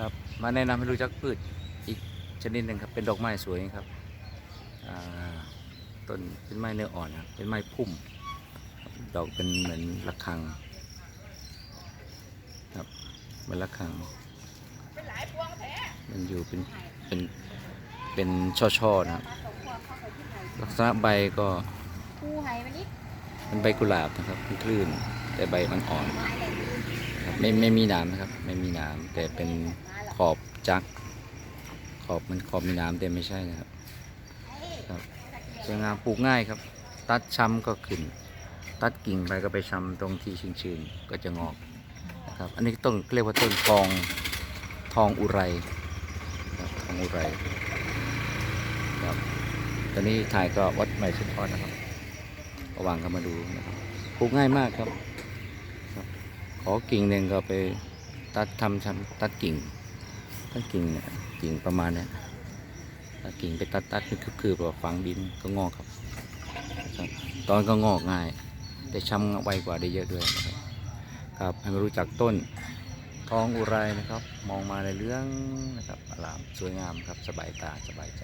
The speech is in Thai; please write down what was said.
ครับ มาแนะนำให้รู้จักพืชอีกชนิดหนึ่งครับเป็นดอกไม้สวยครับอ่าต้นเป็นไม้เนื้ออ่อนครับเป็นไม้พุ่ม ดอกเป็นเหมือนระฆังครับเหมือนระฆังมันอยู่เป็นเป็นเป็นช่อๆนะครับลักษณะใบก็คู่ไห้มันนี่เป็นใบกุหลาบนะครับเป็นคลื่นแต่ใบมันอ่อนครับ ไม่ไม่มีนามนะครับ ไม่มีนามแต่เป็นขอบจัก ขอบมันขอบมีนามแต่ไม่ใช่นะครับครับสวยงามปลูกง่ายครับ ตัดช้ำก็ขึ้น ตัดกิ่งไปก็ไปช้ำตรงที่ชื้นๆก็จะงอกนะครับ อันนี้ต้นเรียกว่าต้นทองทองอุไรครับทองอุไรครับตอนนี้ถ่ายก็วัดใหม่ชุดทอดนะครับก็วางเข้ามาดูนะครับปลูกง่ายมากครับ อกิ่งหนึ่งก็ไปตัดทำทำตัดกิ่งตัดกิ่งเนี่ยกิ่งประมาณเนี้ยตัดกิ่งไปตัดตัดคือคือแบบฝังดินก็งอกครับ ตอนก็งอกง่าย แต่ช้ำไวกว่าได้เยอะด้วยนะครับครับให้รู้จักต้นทองอุไรนะครับ มองมาในเรื่องนะครับอลามสวยงามครับสบายตาสบายใจ